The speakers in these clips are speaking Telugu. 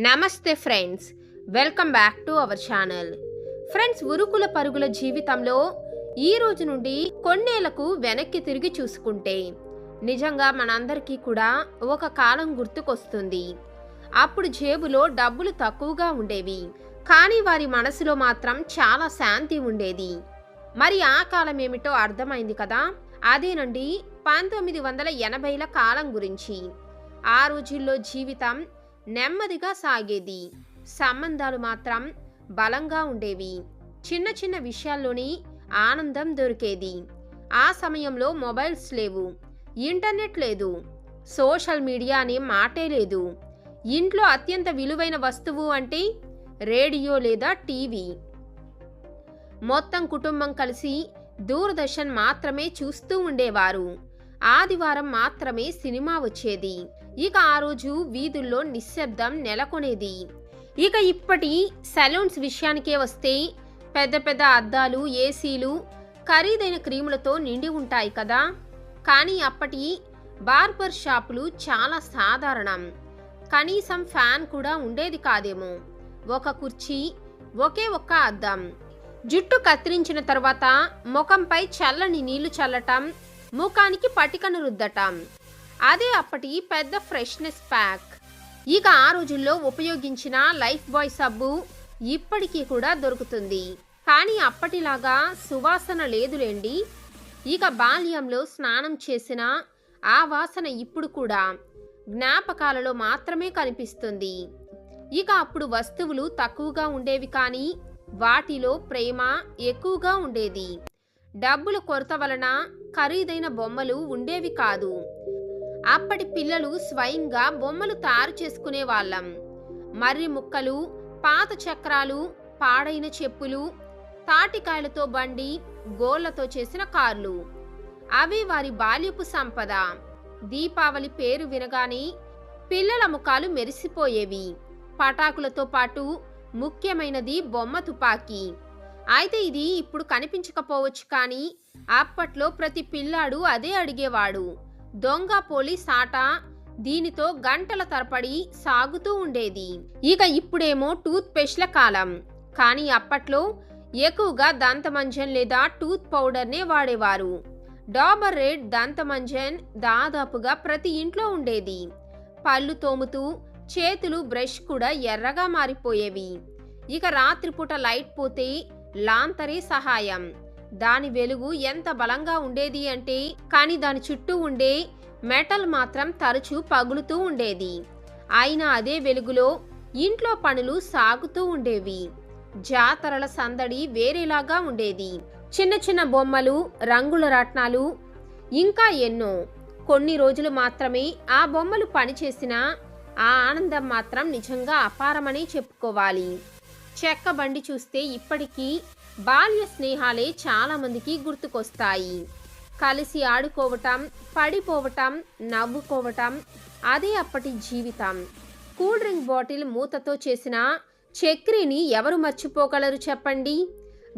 నమస్తే friends welcome back to our channel. Friends ఉరుకుల పరుగుల జీవితంలో ఈ రోజు నుండి కొన్నేళ్ళకు వెనక్కి తిరిగి చూసుకుంటే నిజంగా మనందరికీ కూడా ఒక కాలం గుర్తుకొస్తుంది. అప్పుడు జేబులో డబ్బులు తక్కువగా ఉండేవి కానీ వారి మనసులో మాత్రం చాలా శాంతి ఉండేది. మరి ఆ కాలం ఏమిటో అర్థమైంది కదా? అదేనండి పంతొమ్మిది వందల ఎనభైల కాలం గురించి. ఆ రోజుల్లో జీవితం నెమ్మదిగా సాగేది. సంబంధాలు మాత్రం బలంగా ఉండేవి. చిన్న చిన్న విషయాల్లోని ఆనందం దొరికేది. ఆ సమయంలో మొబైల్స్ లేవు. ఇంటర్నెట్ లేదు. సోషల్ మీడియా అనే మాటే లేదు. ఇంట్లో అత్యంత విలువైన వస్తువు అంటే రేడియో లేదా టీవీ. మొత్తం కుటుంబం కలిసి దూరదర్శన్ మాత్రమే చూస్తూ ఉండేవారు. ఆదివారం మాత్రమే సినిమా వచ్చేది. ఇక ఆ రోజు వీధుల్లో నిశ్శబ్దం నెలకొనేది. ఇక ఇప్పటి సెలూన్స్ విషయానికే వస్తే పెద్ద పెద్ద అద్దాలు ఏసీలు ఖరీదైన క్రీములతో నిండి ఉంటాయి కదా. కానీ అప్పటి బార్బర్ షాపులు చాలా సాధారణం. కనీసం ఫ్యాన్ కూడా ఉండేది కాదేమో. ఒక కుర్చీ ఒకే ఒక్క అద్దం. జుట్టు కత్తిరించిన తర్వాత ముఖంపై చల్లని నీళ్ళు చల్లటం ముఖానికి పటికను రుద్దటం. అదే అప్పటి పెద్ద ఫ్రెష్నెస్ ప్యాక్. ఇక ఆ రోజుల్లో ఉపయోగించిన లైఫ్ బాయ్ సబ్బు ఇప్పటికీ కూడా దొరుకుతుంది. కానీ అప్పటిలాగా సువాసన లేదులేండి. ఇక బాల్యంలో స్నానం చేసిన ఆ వాసన ఇప్పుడు కూడా జ్ఞాపకాలలో మాత్రమే కనిపిస్తుంది. ఇక అప్పుడు వస్తువులు తక్కువగా ఉండేవి కానీ వాటిలో ప్రేమ ఎక్కువగా ఉండేది. డబ్బుల కొరత వలన ఖరీదైన బొమ్మలు ఉండేవి కాదు. అప్పటి పిల్లలు స్వయంగా బొమ్మలు తయారు చేసుకునే వాళ్ళం. మర్రి ముక్కలు పాత చక్రాలు పాడైన చెప్పులు తాటికాయలతో బండి గోళ్ళతో చేసిన కార్లు. అవి వారి బాల్యపు సంపద. దీపావళి పేరు వినగానే పిల్లల ముఖాలు మెరిసిపోయేవి. పటాకులతో పాటు ముఖ్యమైనది బొమ్మ తుపాకీ. అయితే ఇది ఇప్పుడు కనిపించకపోవచ్చు కానీ అప్పట్లో ప్రతి పిల్లాడు అదే అడిగేవాడు. దొంగ పోలీస్ ఆట దీనితో గంటల తరపడి సాగుతూ ఉండేది. ఇక ఇప్పుడేమో టూత్ పేస్ట్ల కాలం. కానీ అప్పట్లో ఎక్కువగా దంతమంజన్ లేదా టూత్ పౌడర్నే వాడేవారు. డాబర్ రెడ్ దంతమంజన్ దాదాపుగా ప్రతి ఇంట్లో ఉండేది. పళ్ళు తోముతూ చేతులు బ్రష్ కూడా ఎర్రగా మారిపోయేవి. ఇక రాత్రిపూట లైట్ పోతే లాంతరే సహాయం. దాని వెలుగు ఎంత బలంగా ఉండేది అంటే కానీ దాని చుట్టూ ఉండే మెటల్ మాత్రం తరచూ పగులుతూ ఉండేది. అయినా అదే వెలుగులో ఇంట్లో పనులు సాగుతూ ఉండేవి. జాతరల సందడి వేరేలాగా ఉండేది. చిన్న చిన్న బొమ్మలు రంగుల రత్నాలు ఇంకా ఎన్నో. కొన్ని రోజులు మాత్రమే ఆ బొమ్మలు పనిచేసినా ఆ ఆనందం మాత్రం నిజంగా అపారమని చెప్పుకోవాలి. చెక్క బండి చూస్తే ఇప్పటికీ బాల్య స్నేహాలే చాలామందికి గుర్తుకొస్తాయి. కలిసి ఆడుకోవటం పడిపోవటం నవ్వుకోవటం అదే అప్పటి జీవితం. కూల్ డ్రింక్ బాటిల్ మూతతో చేసిన చక్రీని ఎవరు మర్చిపోగలరు చెప్పండి?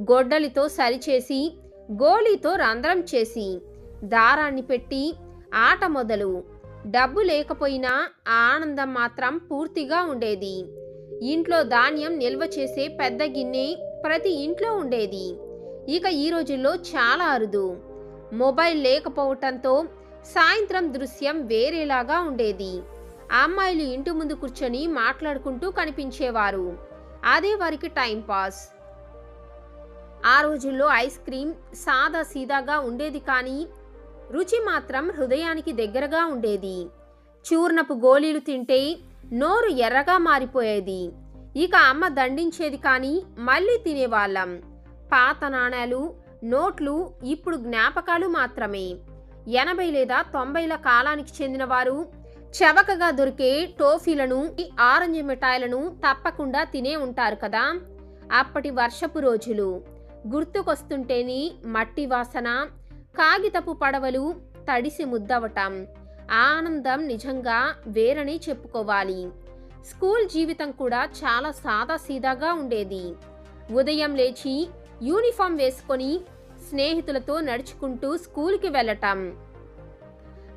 గొడ్డలితో సరిచేసి గోళీతో రంధ్రం చేసి దారాన్ని పెట్టి ఆట మొదలు. డబ్బు లేకపోయినా ఆ ఆనందం మాత్రం పూర్తిగా ఉండేది. ఇంట్లో ధాన్యం నిల్వ చేసే పెద్ద గిన్నె ప్రతి ఇంట్లో ఉండేది. ఇక ఈ రోజుల్లో చాలా అరుదు. మొబైల్ లేకపోవటంతో సాయంత్రం దృశ్యం వేరేలాగా ఉండేది. అమ్మాయిలు ఇంటి ముందు కూర్చొని మాట్లాడుకుంటూ కనిపించేవారు. అదే వారికి టైం పాస్. ఆ రోజుల్లో ఐస్ క్రీమ్ సాదా సీదాగా ఉండేది కానీ రుచి మాత్రం హృదయానికి దగ్గరగా ఉండేది. చూర్ణపు గోళీలు తింటే నోరు ఎర్రగా మారిపోయేది. ఇక అమ్మ దండించేది కానీ మళ్ళీ తినేవాళ్ళం. పాత నాణ్యాలు నోట్లు ఇప్పుడు జ్ఞాపకాలు మాత్రమే. ఎనభై లేదా తొంభైల కాలానికి చెందిన వారు చవకగా దొరికే టోఫీలను ఆరెంజ్ మిఠాయిలను తప్పకుండా తినే ఉంటారు కదా. అప్పటి వర్షపు రోజులు. గుర్తుకొస్తుంటేని మట్టి వాసన కాగితపు పడవలు తడిసి ముద్దవటం. ఆనందం నిజంగా వేరని చెప్పుకోవాలి. స్కూల్ జీవితం కూడా చాలా సాదాసీదాగా ఉండేది. ఉదయం లేచి యూనిఫామ్ వేసుకొని స్నేహితులతో నడుచుకుంటూ స్కూల్కి వెళ్ళటం.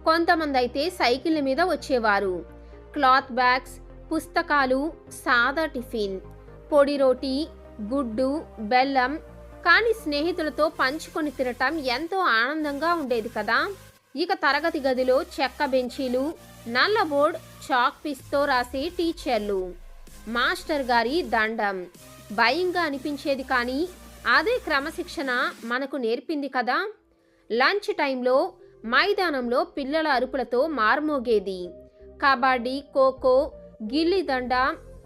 కొంతమంది అయితే సైకిళ్ళ మీద వచ్చేవారు. క్లాత్ బ్యాగ్స్ పుస్తకాలు సాదా టిఫిన్ పొడి రోటీ గుడ్డు బెల్లం కానీ స్నేహితులతో పంచుకొని తినటం ఎంతో ఆనందంగా ఉండేది కదా. ఇక తరగతి గదిలో చెక్క బెంచీలు నల్ల బోర్డ్ చాక్ పిస్తో రాసే టీచర్లు. మాస్టర్ గారి దండం. భయంగా అనిపించేది కానీ అదే క్రమశిక్షణ మనకు నేర్పింది కదా? లంచ్ టైంలో మైదానంలో పిల్లల అరుపులతో మారుమోగేది. కబడ్డీ ఖోఖో గిల్లిదండ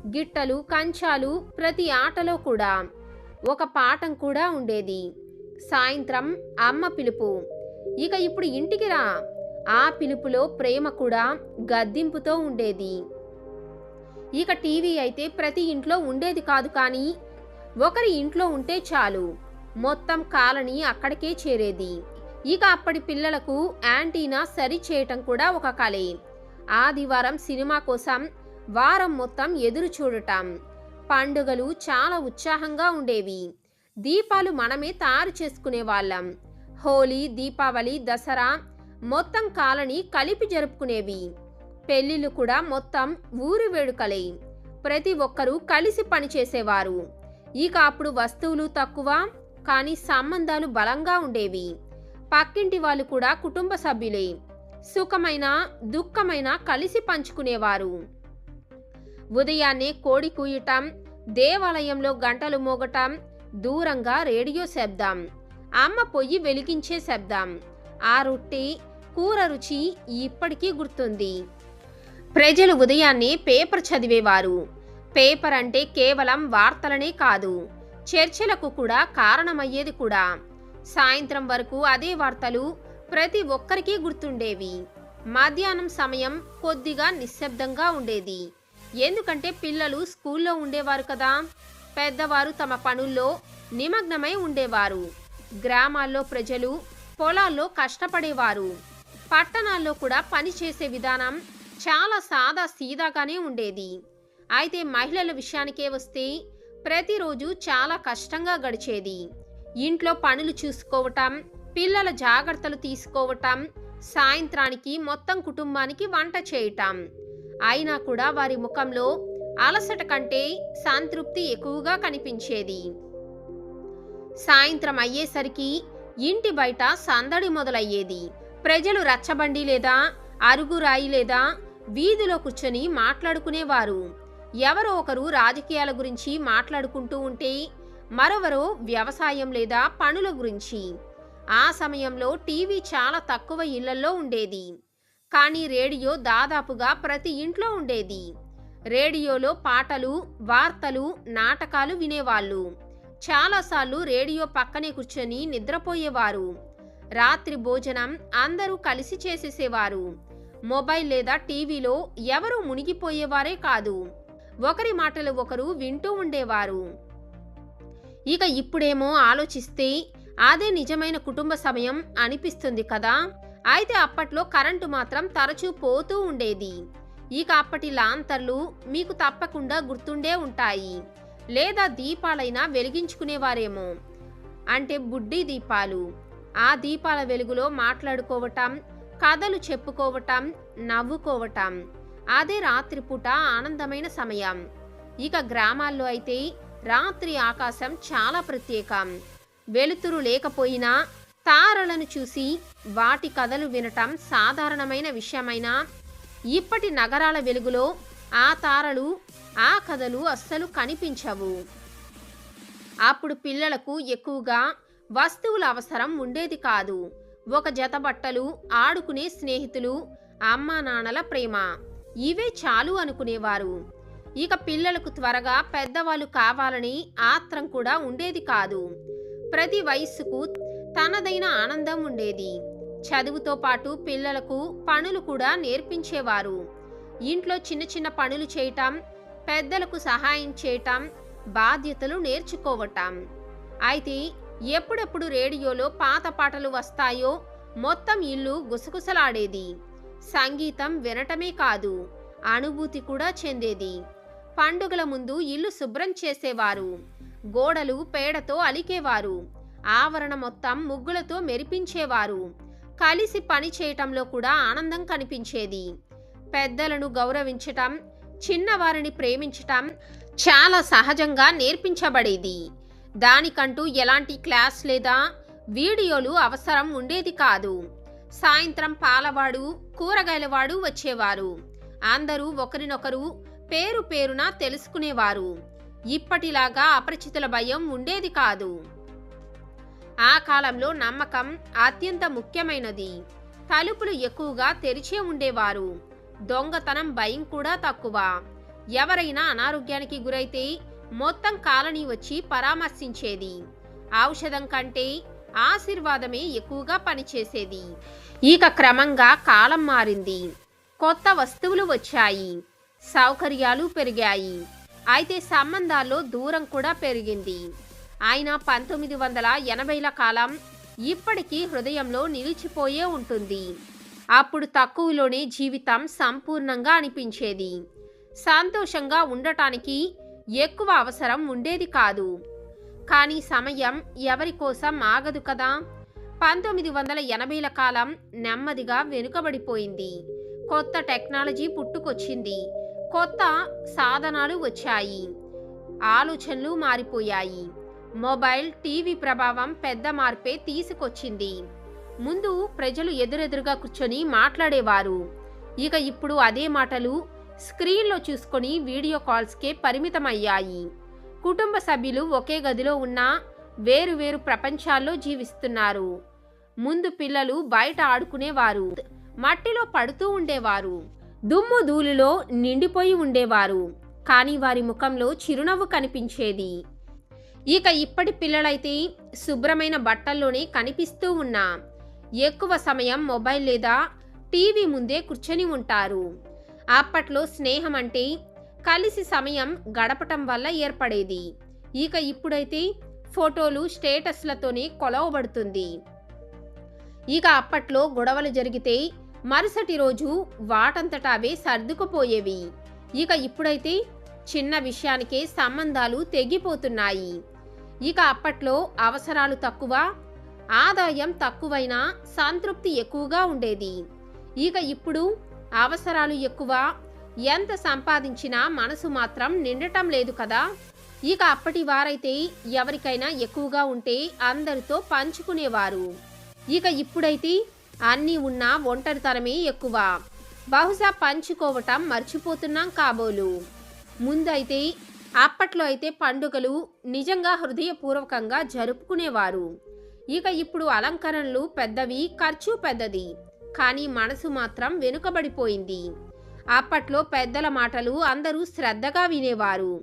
గిట్టలు కంచాలు ప్రతి ఆటలో కూడా. ఒక పాఠం కూడా ఉండేది. సాయంత్రం అమ్మ పిలుపు. ఇక ఇప్పుడు ఇంటికి రా. ఆ పిలుపులో ప్రేమ కూడా గద్దింపుతో ఉండేది. ఇక టీవీ అయితే ప్రతి ఇంట్లో ఉండేది కాదు కానీ ఒకరి ఇంట్లో ఉంటే చాలు. మొత్తం కాలనీ అక్కడికే చేరేది. ఇక అప్పటి పిల్లలకు యాంటీనా సరి చేయటం కూడా ఒక కళే ఆదివారం సినిమా కోసం వారం మొత్తం ఎదురు చూడటం. పండుగలు చాలా ఉత్సాహంగా ఉండేవి. దీపాలు మనమే తయారు చేసుకునే వాళ్ళం. హోలీ దీపావళి దసరా మొత్తం కాలనీ కలిపి జరుపుకునేవి. పెళ్ళిళ్ళు కూడా మొత్తం ఊరి వేడుకలే. ప్రతి ఒక్కరూ కలిసి పనిచేసేవారు ఇక అప్పుడు వస్తువులు తక్కువ కానీ సంబంధాలు బలంగా ఉండేవి. పక్కింటి వాళ్ళు కూడా కుటుంబ సభ్యులే. సుఖమైన దుఃఖమైన కలిసి పంచుకునేవారు. ఉదయాన్నే కోడి కూయటం దేవాలయంలో గంటలు మోగటం దూరంగా రేడియో శబ్దం. అమ్మ పొయ్యి వెలిగించే శబ్దం. ఆ రొట్టె కూర రుచి ఇప్పటికీ గుర్తుంది. ప్రజలు ఉదయాన్నే పేపర్ చదివేవారు. పేపర్ అంటే కేవలం వార్తలనే కాదు చర్చలకు కూడా కారణమయ్యేది కూడా. సాయంత్రం వరకు అదే వార్తలు ప్రతి ఒక్కరికి గుర్తుండేవి. మధ్యాహ్నం సమయం కొద్దిగా నిశ్శబ్దంగా ఉండేది. ఎందుకంటే పిల్లలు స్కూల్లో ఉండేవారు కదా పెద్దవారు తమ పనుల్లో నిమగ్నమై ఉండేవారు. గ్రామాల్లో ప్రజలు పొలాల్లో కష్టపడేవారు. పట్టణాల్లో కూడా పనిచేసే విధానం చాలా సాదా సీదాగానే ఉండేది. అయితే మహిళల విషయానికే వస్తే ప్రతిరోజు చాలా కష్టంగా గడిచేది. ఇంట్లో పనులు చూసుకోవటం పిల్లల జాగ్రత్తలు తీసుకోవటం సాయంత్రానికి మొత్తం కుటుంబానికి వంట చేయటం. అయినా కూడా వారి ముఖంలో అలసట కంటే సంతృప్తి ఎక్కువగా కనిపించేది. సాయంత్రం అయ్యేసరికి ఇంటి బయట సందడి మొదలయ్యేది. ప్రజలు రచ్చబండి లేదా అరుగురాయి లేదా వీధిలో కూర్చొని మాట్లాడుకునేవారు. ఎవరో ఒకరు రాజకీయాల గురించి మాట్లాడుకుంటూ ఉంటే మరొవరు వ్యవసాయం లేదా పనుల గురించి. ఆ సమయంలో టీవీ చాలా తక్కువ ఇళ్ళలో ఉండేది. కానీ రేడియో దాదాపుగా ప్రతి ఇంట్లో ఉండేది. రేడియోలో పాటలు వార్తలు నాటకాలు వినేవాళ్ళు. చాలాసార్లు రేడియో పక్కనే కూర్చొని నిద్రపోయేవారు. రాత్రి భోజనం అందరూ కలిసి చేసేసేవారు. మొబైల్ లేదా టీవీలో ఎవరు మునిగిపోయేవారే కాదు. ఒకరి మాటలు ఒకరు వింటూ ఉండేవారు. ఇక ఇప్పుడేమో ఆలోచిస్తే అదే నిజమైన కుటుంబ సమయం అనిపిస్తుంది కదా. అయితే అప్పట్లో కరెంటు మాత్రం తరచూ పోతూ ఉండేది. ఇక అప్పటి లాంతర్లు మీకు తప్పకుండా గుర్తుండే ఉంటాయి. లేదా దీపాలైనా వెలిగించుకునేవారేమో. అంటే బుడ్డి దీపాలు. ఆ దీపాల వెలుగులో మాట్లాడుకోవటం కథలు చెప్పుకోవటం నవ్వుకోవటం. అదే రాత్రిపూట ఆనందమైన సమయం. ఇక గ్రామాల్లో అయితే రాత్రి ఆకాశం చాలా ప్రత్యేకం. వెలుతురు లేకపోయినా తారలను చూసి వాటి కథలు వినటం సాధారణమైన విషయమైనా ఇప్పటి నగరాల వెలుగులో ఆ తారలు ఆ కథలు అస్సలు కనిపించవు. అప్పుడు పిల్లలకు ఎక్కువగా వస్తువుల అవసరం ఉండేది కాదు. ఒక జత బట్టలు ఆడుకునే స్నేహితులు అమ్మా నాన్నల ప్రేమ. ఇవే చాలు అనుకునేవారు. ఇక పిల్లలకు త్వరగా పెద్దవాళ్ళు కావాలని ఆత్రం కూడా ఉండేది కాదు. ప్రతి వయస్సుకు తనదైన ఆనందం ఉండేది. చదువుతో పాటు పిల్లలకు పనులు కూడా నేర్పించేవారు. ఇంట్లో చిన్న చిన్న పనులు చేయటం పెద్దలకు సహాయం చేయటం బాధ్యతలు నేర్చుకోవటం. అయితే ఎప్పుడెప్పుడు రేడియోలో పాత పాటలు వస్తాయో మొత్తం ఇల్లు గుసగుసలాడేది. సంగీతం వినటమే కాదు అనుభూతి కూడా చెందేది. పండుగల ముందు ఇల్లు శుభ్రం చేసేవారు. గోడలు పేడతో అలికేవారు. ఆవరణ మొత్తం ముగ్గులతో మెరిపించేవారు. కలిసి పని చేయటంలో కూడా ఆనందం కనిపించేది. పెద్దలను గౌరవించటం చిన్నవారిని ప్రేమించటం చాలా సహజంగా నేర్పించబడేది. దానికంటూ ఎలాంటి క్లాస్ లేదా వీడియోలు అవసరం ఉండేది కాదు. సాయంత్రం పాలవాడు కూరగాయలవాడు వచ్చేవారు. అందరూ ఒకరినొకరు పేరు పేరున తెలుసుకునేవారు. ఇప్పటిలాగా అపరిచితుల భయం ఉండేది కాదు. ఆ కాలంలో నమ్మకం అత్యంత ముఖ్యమైనది. తలుపులు ఎక్కువగా తెరిచే ఉండేవారు. దొంగతనం భయం కూడా తక్కువ. ఎవరైనా అనారోగ్యానికి గురైతే మొత్తం కాలనీ వచ్చి పరామర్శించేది. ఔషధం కంటే ఆశీర్వాదమే ఎక్కువగా పనిచేసేది. ఇక క్రమంగా కాలం మారింది. కొత్త వస్తువులు వచ్చాయి. సౌకర్యాలు పెరిగాయి. అయితే సంబంధాల్లో దూరం కూడా పెరిగింది. ఆయన పంతొమ్మిది వందల ఎనభైల కాలం ఇప్పటికీ హృదయంలో నిలిచిపోయే ఉంటుంది. అప్పుడు తక్కువలోనే జీవితం సంపూర్ణంగా అనిపించేది. సంతోషంగా ఉండటానికి ఎక్కువ అవసరం ఉండేది కాదు. కానీ సమయం ఎవరి కోసం ఆగదు కదా? పంతొమ్మిది వందల ఎనభైల కాలం నెమ్మదిగా వెనుకబడిపోయింది. కొత్త టెక్నాలజీ పుట్టుకొచ్చింది. కొత్త సాధనాలు వచ్చాయి. ఆలోచనలు మారిపోయాయి. మొబైల్ టీవీ ప్రభావం పెద్ద మార్పే తీసుకొచ్చింది. ముందు ప్రజలు ఎదురెదురుగా కూర్చొని మాట్లాడేవారు. ఇక ఇప్పుడు అదే మాటలు స్క్రీన్లో చూసుకొని వీడియో కాల్స్కే పరిమితమయ్యాయి. కుటుంబ సభ్యులు ఒకే గదిలో ఉన్న వేరు వేరు ప్రపంచాల్లో జీవిస్తున్నారు. ముందు పిల్లలు బయట ఆడుకునేవారు. మట్టిలో పడుతూ ఉండేవారు. దుమ్ము ధూళిలో నిండిపోయి ఉండేవారు. కానీ వారి ముఖంలో చిరునవ్వు కనిపించేది. ఇక ఇప్పటి పిల్లలైతే శుభ్రమైన బట్టల్లోనే కనిపిస్తూ ఉన్నా. ఎక్కువ సమయం మొబైల్ లేదా టీవీ ముందే కూర్చొని ఉంటారు. అప్పట్లో స్నేహం అంటే కలిసి సమయం గడపటం వల్ల ఏర్పడేది. ఇక ఇప్పుడైతే ఫోటోలు స్టేటస్లతోనే కొలవబడుతుంది. ఇక అప్పట్లో గొడవలు జరిగితే మరుసటి రోజు వాటంతట అవే సర్దుకుపోయేవి. ఇక ఇప్పుడైతే చిన్న విషయానికే సంబంధాలు తెగిపోతున్నాయి. ఇక అప్పట్లో అవసరాలు తక్కువ ఆదాయం తక్కువైనా సంతృప్తి ఎక్కువగా ఉండేది. ఇక ఇప్పుడు అవసరాలు ఎక్కువ ఎంత సంపాదించినా మనసు మాత్రం నిండటం లేదు కదా. ఇక అప్పటి వారైతే ఎవరికైనా ఎక్కువగా ఉంటే అందరితో పంచుకునేవారు. ఇక ఇప్పుడైతే అన్నీ ఉన్నా ఒంటరితనమే ఎక్కువ. బహుశా పంచుకోవటం మర్చిపోతున్నాం కాబోలు. ముందైతే అప్పట్లో అయితే పండుగలు నిజంగా హృదయపూర్వకంగా జరుపుకునేవారు. ఇక ఇప్పుడు అలంకరణలు పెద్దవి ఖర్చు పెద్దది. కానీ మనసు మాత్రం వెనుకబడిపోయింది. అప్పట్లో పెద్దల మాటలు అందరూ శ్రద్ధగా వినేవారు.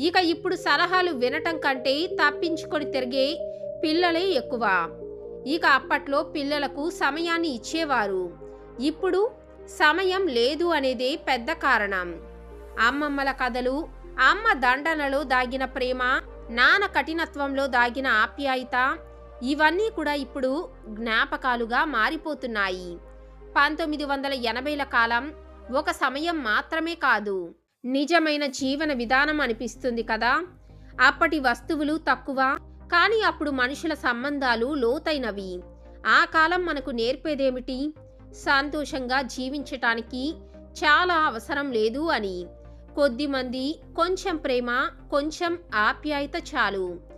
ఇక ఇప్పుడు సలహాలు వినటం కంటే తప్పించుకొని తిరిగే పిల్లలే ఎక్కువ. ఇక అప్పట్లో పిల్లలకు సమయాన్ని ఇచ్చేవారు. ఇప్పుడు సమయం లేదు అనేదే పెద్ద కారణం. అమ్మమ్మల కథలు అమ్మ దండనలో దాగిన ప్రేమ నాన్న కఠినత్వంలో దాగిన ఆప్యాయత ఇవన్నీ కూడా ఇప్పుడు జ్ఞాపకాలుగా మారిపోతున్నాయి. పంతొమ్మిది వందల ఎనభైల కాలం ఒక సమయం మాత్రమే కాదు. నిజమైన జీవన విధానం అనిపిస్తుంది కదా. అప్పటి వస్తువులు తక్కువ కానీ అప్పుడు మనుషుల సంబంధాలు లోతైనవి. ఆ కాలం మనకు నేర్పేదేమిటి? సంతోషంగా జీవించటానికి చాలా అవసరం లేదు అని. కొద్దిమంది కొంచెం ప్రేమ కొంచెం ఆప్యాయత చాలు.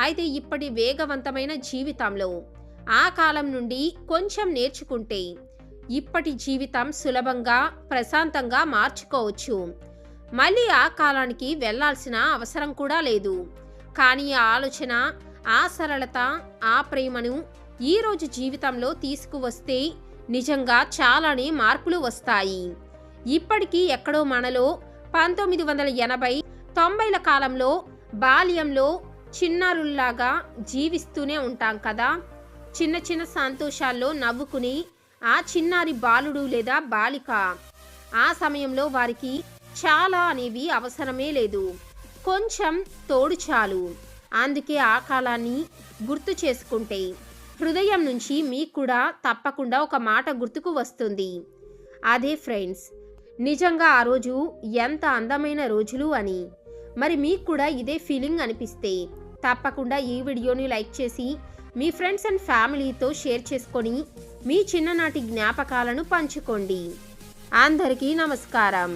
అయితే ఇప్పటి వేగవంతమైన జీవితంలో ఆ కాలం నుండి కొంచెం నేర్చుకుంటే ఇప్పటి జీవితం సులభంగా ప్రశాంతంగా మార్చుకోవచ్చు. మళ్ళీ ఆ కాలానికి వెళ్ళాల్సిన అవసరం కూడా లేదు. కానీ ఆ ఆలోచన ఆ సరళత ఆ ప్రేమను ఈరోజు జీవితంలో తీసుకువస్తే నిజంగా చాలానే మార్పులు వస్తాయి. ఇప్పటికీ ఎక్కడో మనలో పంతొమ్మిది వందల ఎనభై తొంభైల కాలంలో బాల్యంలో చిన్నారుల్లాగా జీవిస్తూనే ఉంటాం కదా. చిన్న చిన్న సంతోషాల్లో నవ్వుకుని ఆ చిన్నారి బాలుడు లేదా బాలిక ఆ సమయంలో వారికి చాలా అనేవి అవసరమే లేదు. కొంచెం తోడు చాలు. అందుకే ఆ కాలాన్ని గుర్తు చేసుకుంటే హృదయం నుంచి మీకు కూడా తప్పకుండా ఒక మాట గుర్తుకు వస్తుంది. అదే ఫ్రెండ్స్ నిజంగా ఆ రోజు ఎంత అందమైన రోజులు అని. మరి మీకు కూడా ఇదే ఫీలింగ్ అనిపిస్తే తప్పకుండా ఈ వీడియోని లైక్ చేసి మీ ఫ్రెండ్స్ అండ్ ఫ్యామిలీతో షేర్ చేసుకొని మీ చిన్ననాటి జ్ఞాపకాలను పంచుకోండి. అందరికీ నమస్కారం.